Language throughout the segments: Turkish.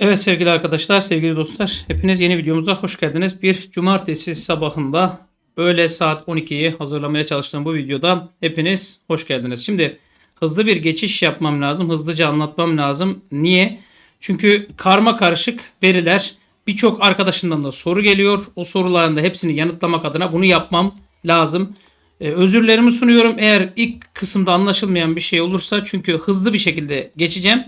Evet sevgili arkadaşlar, sevgili dostlar, hepiniz yeni videomuza hoş geldiniz. Bir cumartesi sabahında öğle saat 12'yi hazırlamaya çalıştığım bu videoda hepiniz hoş geldiniz. Şimdi hızlı bir geçiş yapmam lazım, hızlıca anlatmam lazım. Niye? Çünkü karma karışık veriler birçok arkadaşından da soru geliyor. O soruların da hepsini yanıtlamak adına bunu yapmam lazım. Ee, özürlerimi sunuyorum eğer ilk kısımda anlaşılmayan bir şey olursa çünkü hızlı bir şekilde geçeceğim.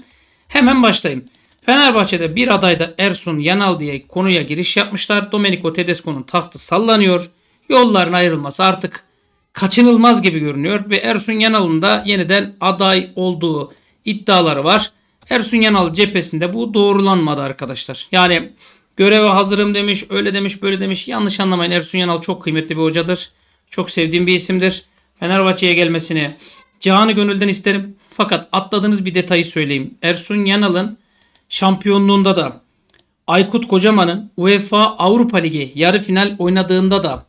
Hemen başlayayım. Fenerbahçe'de bir adayda Ersun Yanal diye konuya giriş yapmışlar. Domenico Tedesco'nun tahtı sallanıyor. Yolların ayrılması artık kaçınılmaz gibi görünüyor ve Ersun Yanal'ın da yeniden aday olduğu iddiaları var. Ersun Yanal cephesinde bu doğrulanmadı arkadaşlar. Yani göreve hazırım demiş, öyle demiş, böyle demiş. Yanlış anlamayın Ersun Yanal çok kıymetli bir hocadır. Çok sevdiğim bir isimdir. Fenerbahçe'ye gelmesini canı gönülden isterim. Fakat atladığınız bir detayı söyleyeyim. Ersun Yanal'ın şampiyonluğunda da Aykut Kocaman'ın UEFA Avrupa Ligi yarı final oynadığında da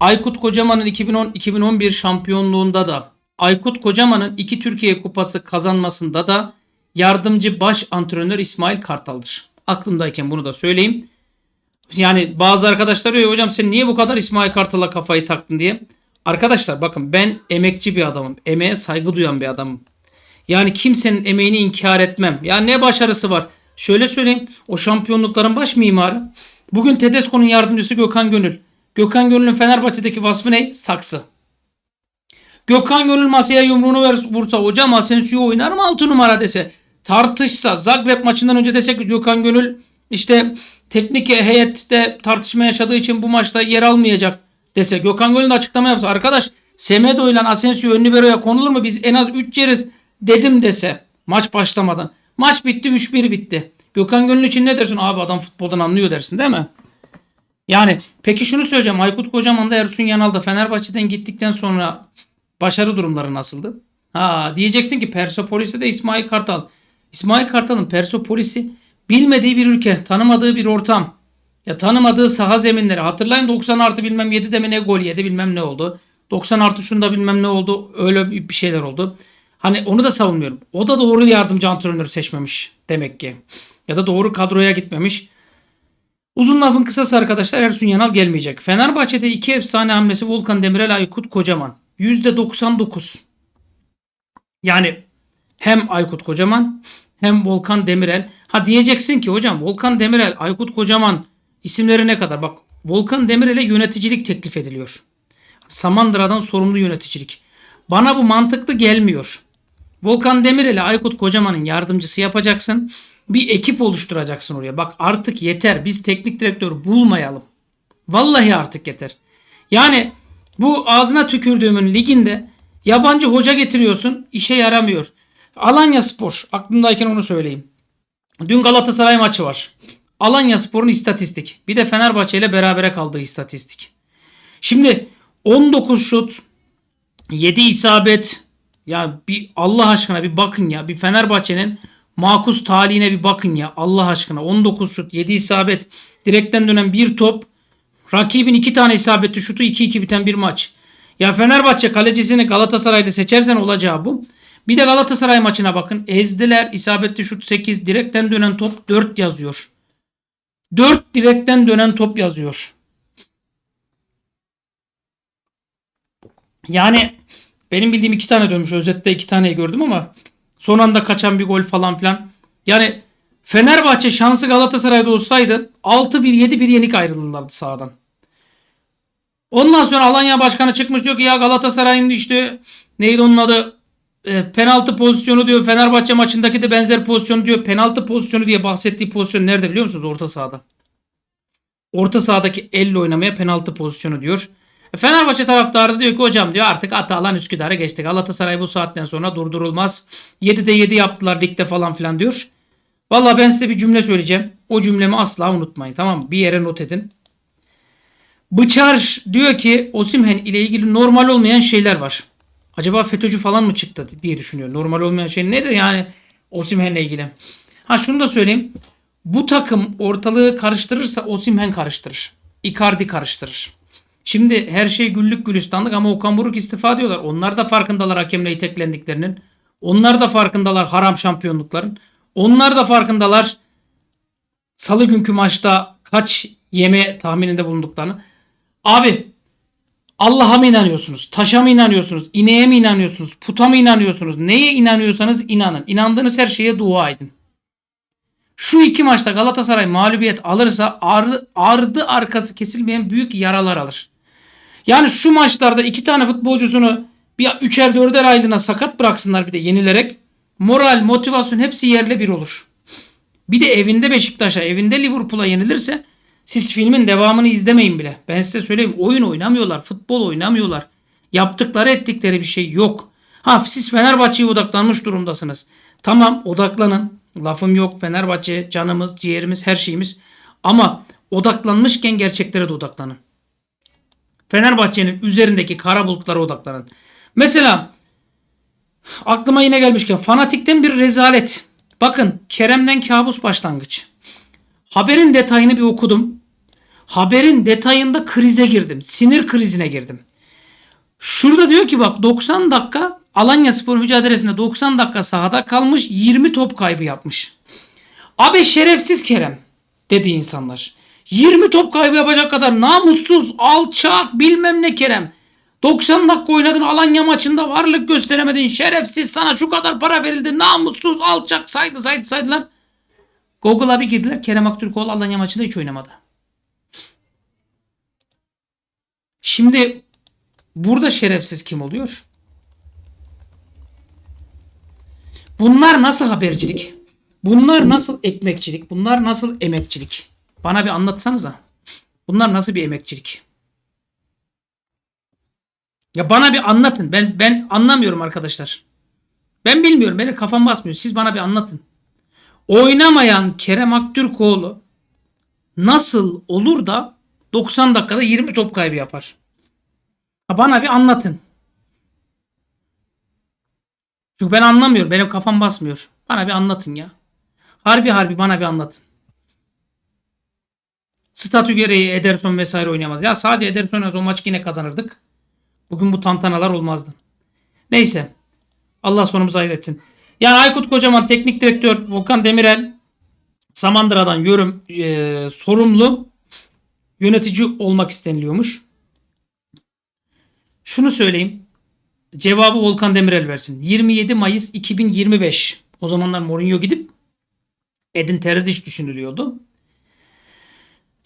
Aykut Kocaman'ın 2010-2011 şampiyonluğunda da Aykut Kocaman'ın iki Türkiye Kupası kazanmasında da yardımcı baş antrenör İsmail Kartal'dır. Aklımdayken bunu da söyleyeyim. Yani bazı arkadaşlar diyor hocam sen niye bu kadar İsmail Kartal'a kafayı taktın diye. Arkadaşlar bakın ben emekçi bir adamım. Emeğe saygı duyan bir adamım. Yani kimsenin emeğini inkar etmem. Ya ne başarısı var? Şöyle söyleyeyim. O şampiyonlukların baş mimarı. Bugün Tedesco'nun yardımcısı Gökhan Gönül. Gökhan Gönül'ün Fenerbahçe'deki vasfı ne? Saksı. Gökhan Gönül masaya yumruğunu ver, vursa hocam Asensio oynar mı 6 numara dese. Tartışsa Zagreb maçından önce desek Gökhan Gönül işte teknik heyette tartışma yaşadığı için bu maçta yer almayacak dese. Gökhan Gönül açıklama yapsa. Arkadaş Semedo ile Asensio ön libero'ya konulur mu? Biz en az 3 yeriz dedim dese. Maç başlamadan. Maç bitti 3-1 bitti. Gökhan Gönül için ne dersin? Abi adam futboldan anlıyor dersin değil mi? Yani peki şunu söyleyeceğim. Aykut Kocaman da Ersun Yanal da Fenerbahçe'den gittikten sonra başarı durumları nasıldı? Ha diyeceksin ki Persepolis'te de İsmail Kartal. İsmail Kartal'ın Persepolis'i bilmediği bir ülke, tanımadığı bir ortam. Ya tanımadığı saha zeminleri. Hatırlayın 90 artı bilmem 7 de mi ne gol yedi bilmem ne oldu. 90 artı şunda bilmem ne oldu. Öyle bir şeyler oldu. Hani onu da savunmuyorum. O da doğru yardımcı antrenörü seçmemiş demek ki. Ya da doğru kadroya gitmemiş. Uzun lafın kısası arkadaşlar Ersun Yanal gelmeyecek. Fenerbahçe'de iki efsane hamlesi Volkan Demirel, Aykut Kocaman. %99. Yani hem Aykut Kocaman hem Volkan Demirel. Ha diyeceksin ki hocam Volkan Demirel, Aykut Kocaman isimleri ne kadar? Bak Volkan Demirel'e yöneticilik teklif ediliyor. Samandıra'dan sorumlu yöneticilik. Bana bu mantıklı gelmiyor. Volkan Demirel'i Aykut Kocaman'ın yardımcısı yapacaksın. Bir ekip oluşturacaksın oraya. Bak artık yeter. Biz teknik direktör bulmayalım. Vallahi artık yeter. Yani bu ağzına tükürdüğümün liginde yabancı hoca getiriyorsun. işe yaramıyor. Alanya Spor. Aklımdayken onu söyleyeyim. Dün Galatasaray maçı var. Alanya Spor'un istatistik. Bir de Fenerbahçe ile berabere kaldığı istatistik. Şimdi 19 şut, 7 isabet. Ya bir Allah aşkına bir bakın ya. Bir Fenerbahçe'nin makus talihine bir bakın ya. Allah aşkına 19 şut, 7 isabet. Direkten dönen bir top. Rakibin 2 tane isabetli şutu 2-2 biten bir maç. Ya Fenerbahçe kalecisini Galatasaray'da seçersen olacağı bu. Bir de Galatasaray maçına bakın. Ezdiler. isabetli şut 8. Direkten dönen top 4 yazıyor. 4 direkten dönen top yazıyor. Yani benim bildiğim iki tane dönmüş. Özette iki taneyi gördüm ama son anda kaçan bir gol falan filan. Yani Fenerbahçe şansı Galatasaray'da olsaydı 6-1 7-1 yenik ayrılırlardı sahadan. Ondan sonra Alanya Başkanı çıkmış diyor ki ya Galatasaray'ın işte neydi onun adı e, penaltı pozisyonu diyor. Fenerbahçe maçındaki de benzer pozisyonu diyor. Penaltı pozisyonu diye bahsettiği pozisyon nerede biliyor musunuz? Orta sahada. Orta sahadaki elle oynamaya penaltı pozisyonu diyor. E, Fenerbahçe taraftarı diyor ki hocam diyor artık Atalan Üsküdar'a geçtik. Galatasaray bu saatten sonra durdurulmaz. 7'de 7 yaptılar ligde falan filan diyor. Valla ben size bir cümle söyleyeceğim. O cümlemi asla unutmayın tamam mı? Bir yere not edin. Bıçar diyor ki Osimhen ile ilgili normal olmayan şeyler var. Acaba FETÖ'cü falan mı çıktı diye düşünüyor. Normal olmayan şey nedir yani Osimhen'le ilgili? Ha şunu da söyleyeyim. Bu takım ortalığı karıştırırsa Osimhen karıştırır. Icardi karıştırır. Şimdi her şey güllük gülistanlık ama Okan Buruk istifa diyorlar. Onlar da farkındalar hakemle iteklendiklerinin. Onlar da farkındalar haram şampiyonlukların. Onlar da farkındalar salı günkü maçta kaç yeme tahmininde bulunduklarını. Abi Allah'a mı inanıyorsunuz? Taşa mı inanıyorsunuz? İneğe mi inanıyorsunuz? Puta mı inanıyorsunuz? Neye inanıyorsanız inanın. İnandığınız her şeye dua edin. Şu iki maçta Galatasaray mağlubiyet alırsa ardı, ardı arkası kesilmeyen büyük yaralar alır. Yani şu maçlarda iki tane futbolcusunu bir üçer dörder aylığına sakat bıraksınlar bir de yenilerek moral, motivasyon hepsi yerle bir olur. Bir de evinde Beşiktaş'a, evinde Liverpool'a yenilirse siz filmin devamını izlemeyin bile. Ben size söyleyeyim oyun oynamıyorlar, futbol oynamıyorlar. Yaptıkları ettikleri bir şey yok. Ha siz Fenerbahçe'ye odaklanmış durumdasınız. Tamam odaklanın. Lafım yok. Fenerbahçe canımız, ciğerimiz, her şeyimiz. Ama odaklanmışken gerçeklere de odaklanın. Fenerbahçe'nin üzerindeki kara bulutlara odaklanın. Mesela aklıma yine gelmişken fanatikten bir rezalet. Bakın Kerem'den kabus başlangıç. Haberin detayını bir okudum. Haberin detayında krize girdim. Sinir krizine girdim. Şurada diyor ki bak 90 dakika Alanya Spor mücadelesinde 90 dakika sahada kalmış 20 top kaybı yapmış. Abi şerefsiz Kerem dedi insanlar. 20 top kaybı yapacak kadar namussuz, alçak bilmem ne Kerem. 90 dakika oynadın Alanya maçında varlık gösteremedin. Şerefsiz sana şu kadar para verildi. Namussuz, alçak saydı saydı saydılar. Google'a bir girdiler. Kerem Aktürkoğlu Alanya maçında hiç oynamadı. Şimdi burada şerefsiz kim oluyor? Bunlar nasıl habercilik? Bunlar nasıl ekmekçilik? Bunlar nasıl emekçilik? Bana bir anlatsanıza. Bunlar nasıl bir emekçilik? Ya bana bir anlatın. Ben ben anlamıyorum arkadaşlar. Ben bilmiyorum. Benim kafam basmıyor. Siz bana bir anlatın. Oynamayan Kerem Aktürkoğlu nasıl olur da 90 dakikada 20 top kaybı yapar? Ha bana bir anlatın. Çünkü ben anlamıyorum. Benim kafam basmıyor. Bana bir anlatın ya. Harbi harbi bana bir anlatın. Statü gereği Ederson vesaire oynayamaz. Ya sadece Ederson o maç yine kazanırdık. Bugün bu tantanalar olmazdı. Neyse. Allah sonumuzu hayır etsin. Yani Aykut Kocaman teknik direktör Volkan Demirel Samandıra'dan yorum e, sorumlu yönetici olmak isteniliyormuş. Şunu söyleyeyim. Cevabı Volkan Demirel versin. 27 Mayıs 2025. O zamanlar Mourinho gidip Edin Terzic düşünülüyordu.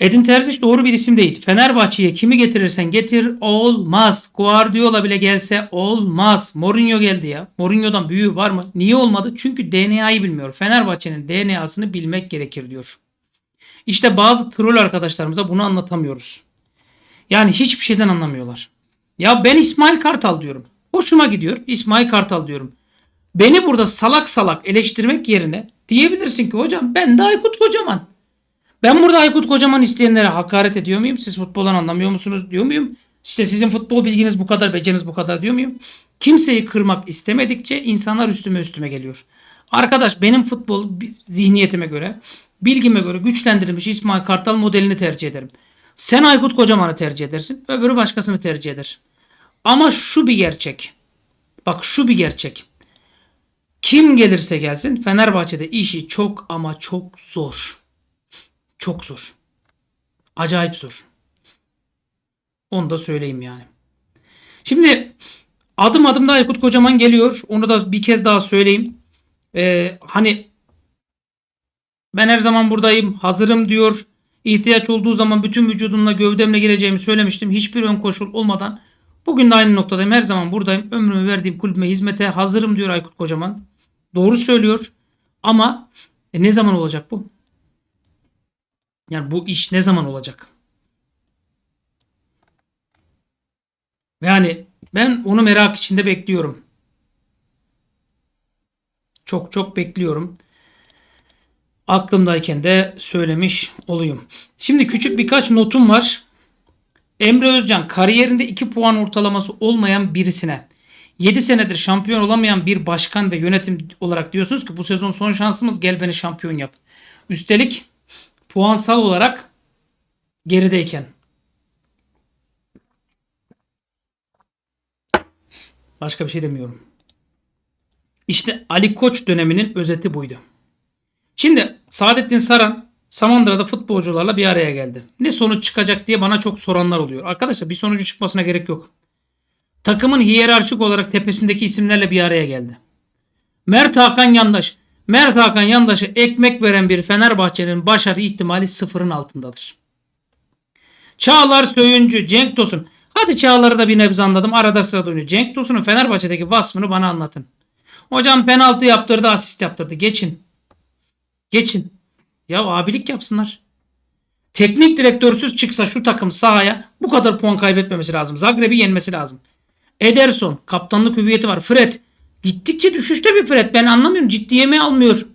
Edin Terzic doğru bir isim değil. Fenerbahçe'ye kimi getirirsen getir olmaz. Guardiola bile gelse olmaz. Mourinho geldi ya. Mourinho'dan büyüğü var mı? Niye olmadı? Çünkü DNA'yı bilmiyor. Fenerbahçe'nin DNA'sını bilmek gerekir diyor. İşte bazı troll arkadaşlarımıza bunu anlatamıyoruz. Yani hiçbir şeyden anlamıyorlar. Ya ben İsmail Kartal diyorum. Hoşuma gidiyor. İsmail Kartal diyorum. Beni burada salak salak eleştirmek yerine diyebilirsin ki hocam ben de Aykut Kocaman. Ben burada Aykut Kocaman isteyenlere hakaret ediyor muyum? Siz futboldan anlamıyor musunuz diyor muyum? İşte sizin futbol bilginiz bu kadar, beceriniz bu kadar diyor muyum? Kimseyi kırmak istemedikçe insanlar üstüme üstüme geliyor. Arkadaş benim futbol zihniyetime göre, bilgime göre güçlendirilmiş İsmail Kartal modelini tercih ederim. Sen Aykut Kocaman'ı tercih edersin, öbürü başkasını tercih eder. Ama şu bir gerçek. Bak şu bir gerçek. Kim gelirse gelsin Fenerbahçe'de işi çok ama çok zor. Çok zor. Acayip zor. Onu da söyleyeyim yani. Şimdi adım adım da Aykut Kocaman geliyor. Onu da bir kez daha söyleyeyim. Ee, hani ben her zaman buradayım, hazırım diyor. İhtiyaç olduğu zaman bütün vücudumla gövdemle geleceğimi söylemiştim. Hiçbir ön koşul olmadan. Bugün de aynı noktadayım. Her zaman buradayım. Ömrümü verdiğim kulübüme hizmete hazırım diyor Aykut Kocaman. Doğru söylüyor. Ama e, ne zaman olacak bu? Yani bu iş ne zaman olacak? Yani ben onu merak içinde bekliyorum. Çok çok bekliyorum. Aklımdayken de söylemiş olayım. Şimdi küçük birkaç notum var. Emre Özcan kariyerinde 2 puan ortalaması olmayan birisine 7 senedir şampiyon olamayan bir başkan ve yönetim olarak diyorsunuz ki bu sezon son şansımız gel beni şampiyon yap. Üstelik puansal olarak gerideyken. Başka bir şey demiyorum. İşte Ali Koç döneminin özeti buydu. Şimdi Saadettin Saran Samandıra'da futbolcularla bir araya geldi. Ne sonuç çıkacak diye bana çok soranlar oluyor. Arkadaşlar bir sonucu çıkmasına gerek yok. Takımın hiyerarşik olarak tepesindeki isimlerle bir araya geldi. Mert Hakan Yandaş. Mert Hakan Yandaş'a ekmek veren bir Fenerbahçe'nin başarı ihtimali sıfırın altındadır. Çağlar Söyüncü, Cenk Tosun. Hadi Çağlar'ı da bir nebze anladım. Arada sırada oynuyor. Cenk Tosun'un Fenerbahçe'deki vasfını bana anlatın. Hocam penaltı yaptırdı, asist yaptırdı. Geçin. Geçin. Ya abilik yapsınlar. Teknik direktörsüz çıksa şu takım sahaya bu kadar puan kaybetmemesi lazım. Zagreb'i yenmesi lazım. Ederson kaptanlık hüviyeti var. Fred gittikçe düşüşte bir Fred. Ben anlamıyorum. Ciddiye mi almıyor?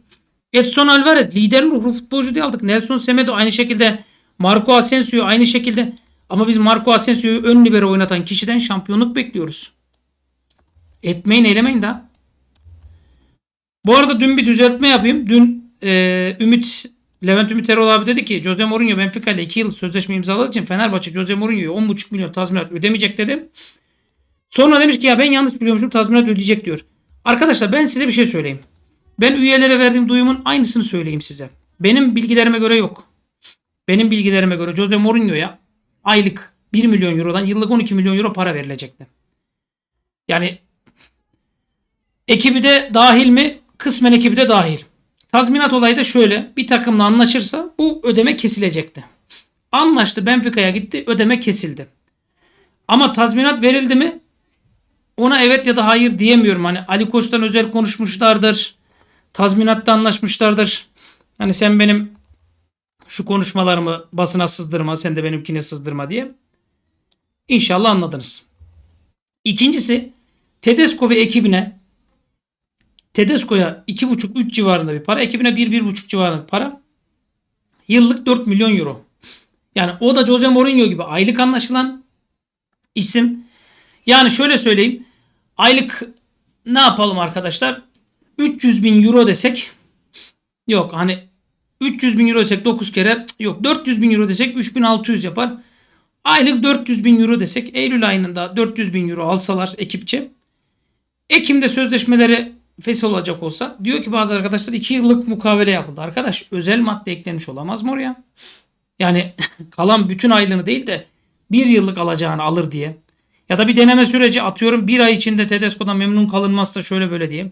Edson Alvarez lider ruhlu futbolcu diye aldık. Nelson Semedo aynı şekilde. Marco Asensio aynı şekilde. Ama biz Marco Asensio'yu ön libero oynatan kişiden şampiyonluk bekliyoruz. Etmeyin eylemeyin daha. Bu arada dün bir düzeltme yapayım. Dün e, Ümit Levent Ümit Erol abi dedi ki Jose Mourinho Benfica ile 2 yıl sözleşme imzaladığı için Fenerbahçe Jose Mourinho'ya 10,5 milyon tazminat ödemeyecek dedim. Sonra demiş ki ya ben yanlış biliyormuşum tazminat ödeyecek diyor. Arkadaşlar ben size bir şey söyleyeyim. Ben üyelere verdiğim duyumun aynısını söyleyeyim size. Benim bilgilerime göre yok. Benim bilgilerime göre Jose Mourinho'ya aylık 1 milyon eurodan yıllık 12 milyon euro para verilecekti. Yani ekibi de dahil mi? Kısmen ekibi de dahil. Tazminat olayı da şöyle. Bir takımla anlaşırsa bu ödeme kesilecekti. Anlaştı Benfica'ya gitti ödeme kesildi. Ama tazminat verildi mi? Ona evet ya da hayır diyemiyorum. Hani Ali Koç'tan özel konuşmuşlardır. Tazminatta anlaşmışlardır. Hani sen benim şu konuşmalarımı basına sızdırma, sen de benimkine sızdırma diye. İnşallah anladınız. İkincisi Tedesco ve ekibine Tedesco'ya 2,5-3 civarında bir para, ekibine 1-1,5 civarında bir para. Yıllık 4 milyon euro. Yani o da Jose Mourinho gibi aylık anlaşılan isim. Yani şöyle söyleyeyim. Aylık ne yapalım arkadaşlar? 300 bin euro desek yok hani 300 bin euro desek 9 kere yok 400 bin euro desek 3600 yapar. Aylık 400 bin euro desek Eylül ayında 400 bin euro alsalar ekipçe. Ekim'de sözleşmeleri fesih olacak olsa diyor ki bazı arkadaşlar 2 yıllık mukavele yapıldı. Arkadaş özel madde eklenmiş olamaz mı oraya? Yani kalan bütün aylığını değil de bir yıllık alacağını alır diye. Ya da bir deneme süreci atıyorum bir ay içinde Tedesco'dan memnun kalınmazsa şöyle böyle diye.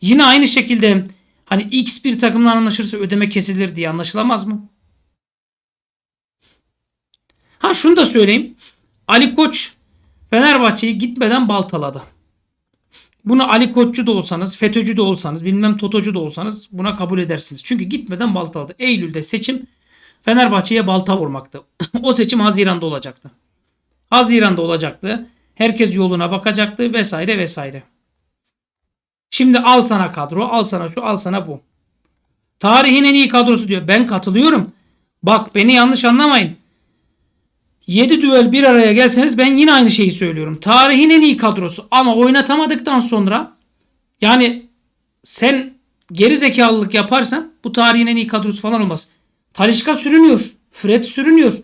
Yine aynı şekilde hani X bir takımla anlaşırsa ödeme kesilir diye anlaşılamaz mı? Ha şunu da söyleyeyim. Ali Koç Fenerbahçe'yi gitmeden baltaladı. Bunu Ali Koççu da olsanız, FETÖ'cü de olsanız, bilmem TOTO'cu da olsanız buna kabul edersiniz. Çünkü gitmeden baltaladı. Eylül'de seçim Fenerbahçe'ye balta vurmaktı. o seçim Haziran'da olacaktı. Haziran'da olacaktı. Herkes yoluna bakacaktı vesaire vesaire. Şimdi al sana kadro, al sana şu, al sana bu. Tarihin en iyi kadrosu diyor. Ben katılıyorum. Bak beni yanlış anlamayın. 7 düel bir araya gelseniz ben yine aynı şeyi söylüyorum. Tarihin en iyi kadrosu ama oynatamadıktan sonra yani sen geri zekalılık yaparsan bu tarihin en iyi kadrosu falan olmaz. Talişka sürünüyor. Fred sürünüyor.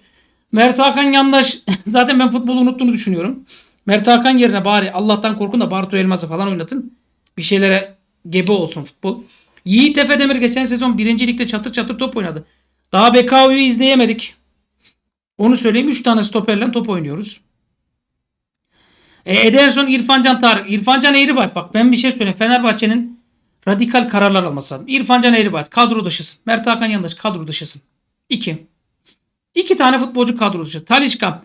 Mert Hakan yandaş zaten ben futbolu unuttuğunu düşünüyorum. Mert Hakan yerine bari Allah'tan korkun da Bartu Elmas'ı falan oynatın. Bir şeylere gebe olsun futbol. Yiğit Efe Demir geçen sezon 1. ligde çatır çatır top oynadı. Daha BKU'yu izleyemedik. Onu söyleyeyim 3 tane stoperle top oynuyoruz. E, Ederson, İrfancan Tarık. İrfancan Eğribayt. Bak ben bir şey söyleyeyim. Fenerbahçe'nin radikal kararlar alması lazım. İrfancan Eğribayt. Kadro dışısın. Mert Hakan yandaş kadro dışısın. 2. İki tane futbolcu kadro dışı. Talişka.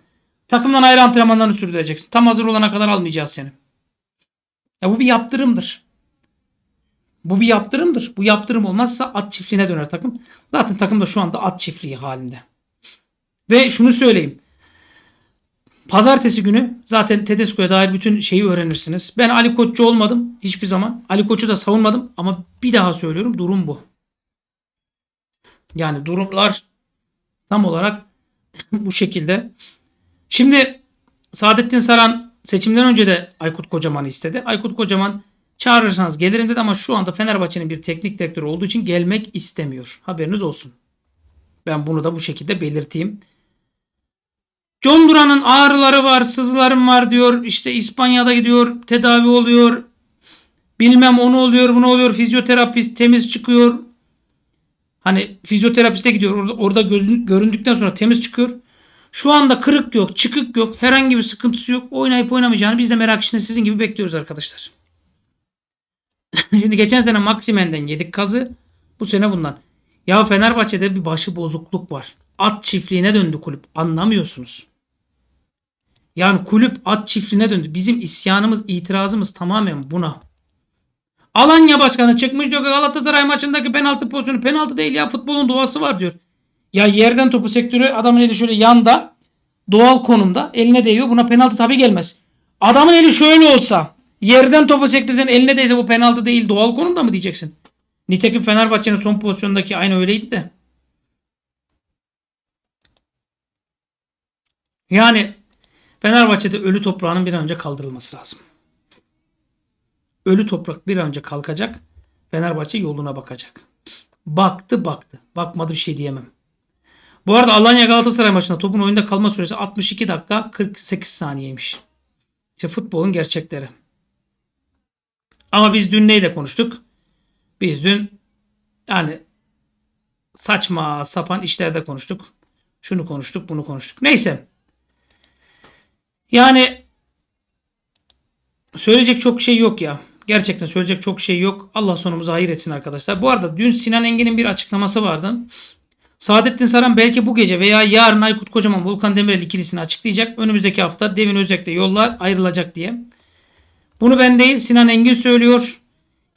Takımdan ayrı antrenmanlarını sürdüreceksin. Tam hazır olana kadar almayacağız seni. Ya bu bir yaptırımdır. Bu bir yaptırımdır. Bu yaptırım olmazsa at çiftliğine döner takım. Zaten takım da şu anda at çiftliği halinde. Ve şunu söyleyeyim. Pazartesi günü zaten Tedesco'ya dair bütün şeyi öğrenirsiniz. Ben Ali Koççu olmadım hiçbir zaman. Ali Koç'u da savunmadım ama bir daha söylüyorum durum bu. Yani durumlar tam olarak bu şekilde. Şimdi Saadettin Saran seçimden önce de Aykut Kocaman'ı istedi. Aykut Kocaman çağırırsanız gelirim dedi ama şu anda Fenerbahçe'nin bir teknik direktörü olduğu için gelmek istemiyor. Haberiniz olsun. Ben bunu da bu şekilde belirteyim. John Duran'ın ağrıları var, sızılarım var diyor. İşte İspanya'da gidiyor, tedavi oluyor. Bilmem onu oluyor, bunu oluyor. Fizyoterapist temiz çıkıyor. Hani fizyoterapiste gidiyor. Orada, orada gözün, göründükten sonra temiz çıkıyor. Şu anda kırık yok, çıkık yok. Herhangi bir sıkıntısı yok. Oynayıp oynamayacağını biz de merak içinde sizin gibi bekliyoruz arkadaşlar. Şimdi geçen sene Maximen'den yedik kazı. Bu sene bundan. Ya Fenerbahçe'de bir başı bozukluk var. At çiftliğine döndü kulüp. Anlamıyorsunuz. Yani kulüp at çiftliğine döndü. Bizim isyanımız, itirazımız tamamen buna. Alanya Başkanı çıkmış diyor ki Galatasaray maçındaki penaltı pozisyonu penaltı değil ya futbolun doğası var diyor. Ya yerden topu sektörü adamın eli şöyle yanda doğal konumda eline değiyor. Buna penaltı tabii gelmez. Adamın eli şöyle olsa yerden topu sektirsen eline değse bu penaltı değil doğal konumda mı diyeceksin. Nitekim Fenerbahçe'nin son pozisyondaki aynı öyleydi de. Yani Fenerbahçe'de ölü toprağının bir an önce kaldırılması lazım. Ölü toprak bir an önce kalkacak. Fenerbahçe yoluna bakacak. Baktı baktı. Bakmadı bir şey diyemem. Bu arada Alanya Galatasaray maçında topun oyunda kalma süresi 62 dakika 48 saniyeymiş. İşte futbolun gerçekleri. Ama biz dün neyle konuştuk? Biz dün yani saçma sapan işlerde konuştuk. Şunu konuştuk, bunu konuştuk. Neyse. Yani söyleyecek çok şey yok ya. Gerçekten söyleyecek çok şey yok. Allah sonumuzu hayır etsin arkadaşlar. Bu arada dün Sinan Engin'in bir açıklaması vardı. Saadettin Saran belki bu gece veya yarın Aykut Kocaman Volkan Demirel ikilisini açıklayacak. Önümüzdeki hafta Devin Özek'le yollar ayrılacak diye. Bunu ben değil Sinan Engin söylüyor.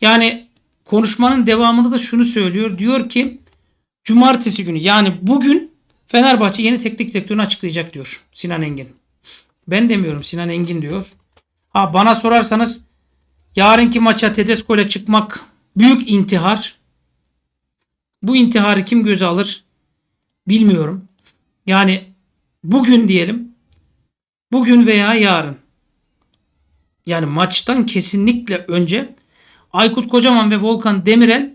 Yani konuşmanın devamında da şunu söylüyor. Diyor ki cumartesi günü yani bugün Fenerbahçe yeni teknik direktörünü açıklayacak diyor Sinan Engin. Ben demiyorum Sinan Engin diyor. Ha bana sorarsanız yarınki maça Tedesco ile çıkmak büyük intihar. Bu intiharı kim göze alır bilmiyorum. Yani bugün diyelim. Bugün veya yarın. Yani maçtan kesinlikle önce Aykut Kocaman ve Volkan Demirel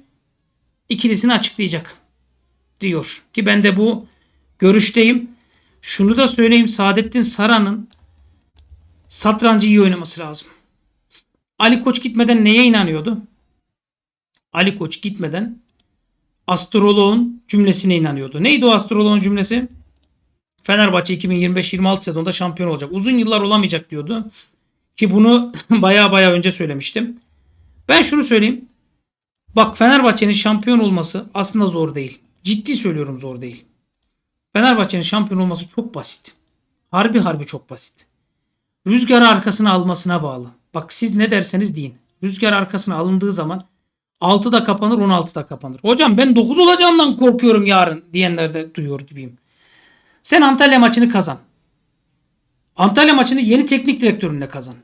ikilisini açıklayacak diyor. Ki ben de bu görüşteyim. Şunu da söyleyeyim Saadettin Saran'ın satrancı iyi oynaması lazım. Ali Koç gitmeden neye inanıyordu? Ali Koç gitmeden astroloğun cümlesine inanıyordu. Neydi o astroloğun cümlesi? Fenerbahçe 2025-26 sezonda şampiyon olacak. Uzun yıllar olamayacak diyordu. Ki bunu baya baya önce söylemiştim. Ben şunu söyleyeyim. Bak Fenerbahçe'nin şampiyon olması aslında zor değil. Ciddi söylüyorum zor değil. Fenerbahçe'nin şampiyon olması çok basit. Harbi harbi çok basit. Rüzgarı arkasına almasına bağlı. Bak siz ne derseniz deyin. Rüzgar arkasına alındığı zaman 6'da kapanır 16'da kapanır. Hocam ben 9 olacağından korkuyorum yarın diyenler de duyuyor gibiyim. Sen Antalya maçını kazan. Antalya maçını yeni teknik direktörünle kazan.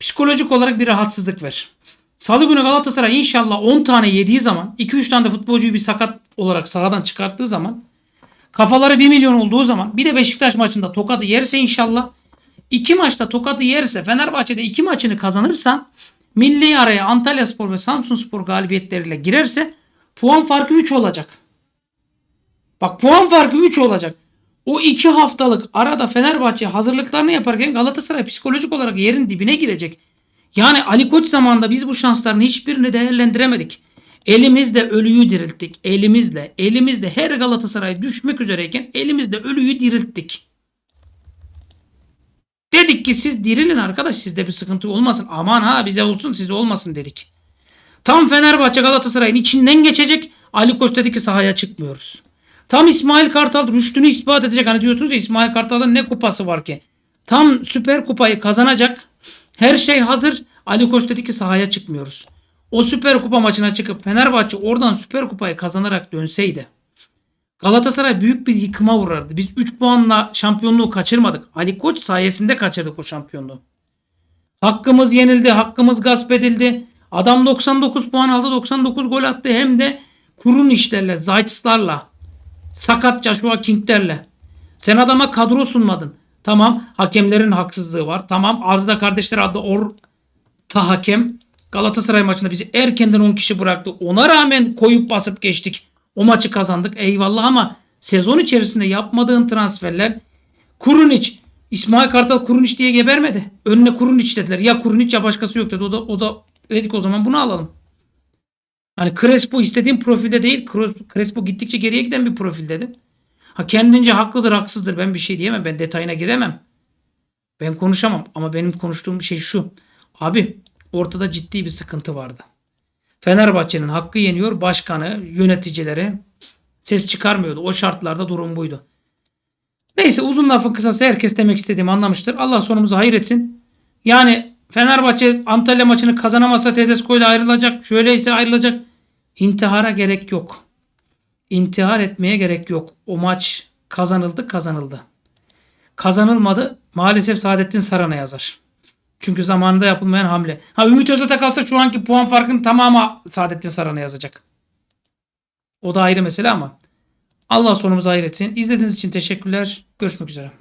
Psikolojik olarak bir rahatsızlık ver. Salı günü Galatasaray inşallah 10 tane yediği zaman 2-3 tane de futbolcuyu bir sakat olarak sahadan çıkarttığı zaman kafaları 1 milyon olduğu zaman bir de Beşiktaş maçında tokadı yerse inşallah iki maçta tokadı yerse Fenerbahçe'de iki maçını kazanırsa milli araya Antalya Spor ve Samsun Spor galibiyetleriyle girerse puan farkı 3 olacak. Bak puan farkı 3 olacak. O iki haftalık arada Fenerbahçe hazırlıklarını yaparken Galatasaray psikolojik olarak yerin dibine girecek. Yani Ali Koç zamanında biz bu şansların hiçbirini değerlendiremedik. Elimizle ölüyü dirilttik. Elimizle, elimizle her Galatasaray düşmek üzereyken elimizle ölüyü dirilttik. Dedik ki siz dirilin arkadaş sizde bir sıkıntı olmasın. Aman ha bize olsun size olmasın dedik. Tam Fenerbahçe Galatasaray'ın içinden geçecek. Ali Koç dedi ki sahaya çıkmıyoruz. Tam İsmail Kartal rüştünü ispat edecek. Hani diyorsunuz ya İsmail Kartal'ın ne kupası var ki? Tam süper kupayı kazanacak. Her şey hazır. Ali Koç dedi ki sahaya çıkmıyoruz. O süper kupa maçına çıkıp Fenerbahçe oradan süper kupayı kazanarak dönseydi. Galatasaray büyük bir yıkıma uğrardı. Biz 3 puanla şampiyonluğu kaçırmadık. Ali Koç sayesinde kaçırdık o şampiyonluğu. Hakkımız yenildi. Hakkımız gasp edildi. Adam 99 puan aldı. 99 gol attı. Hem de kurun işlerle, Zayt'slarla, sakat Joshua King'lerle. Sen adama kadro sunmadın. Tamam hakemlerin haksızlığı var. Tamam Arda kardeşler adlı orta hakem Galatasaray maçında bizi erkenden 10 kişi bıraktı. Ona rağmen koyup basıp geçtik. O maçı kazandık eyvallah ama sezon içerisinde yapmadığın transferler Kurunic İsmail Kartal Kurunic diye gebermedi. Önüne Kurunic dediler. Ya Kurunic ya başkası yok dedi. O da, o da dedik o zaman bunu alalım. Hani Crespo istediğim profilde değil. Cres- Crespo gittikçe geriye giden bir profil dedi. Ha kendince haklıdır haksızdır ben bir şey diyemem. Ben detayına giremem. Ben konuşamam ama benim konuştuğum şey şu. Abi ortada ciddi bir sıkıntı vardı. Fenerbahçe'nin hakkı yeniyor. Başkanı, yöneticileri ses çıkarmıyordu. O şartlarda durum buydu. Neyse uzun lafın kısası herkes demek istediğimi anlamıştır. Allah sonumuzu hayır etsin. Yani Fenerbahçe Antalya maçını kazanamazsa Tedesco ile ayrılacak. Şöyleyse ayrılacak. İntihara gerek yok. İntihar etmeye gerek yok. O maç kazanıldı kazanıldı. Kazanılmadı maalesef Saadettin Saran'a yazar. Çünkü zamanında yapılmayan hamle. Ha Ümit Özat'a kalsa şu anki puan farkının tamamı Saadettin Saran'a yazacak. O da ayrı mesele ama Allah sonumuzu hayır etsin. İzlediğiniz için teşekkürler. Görüşmek üzere.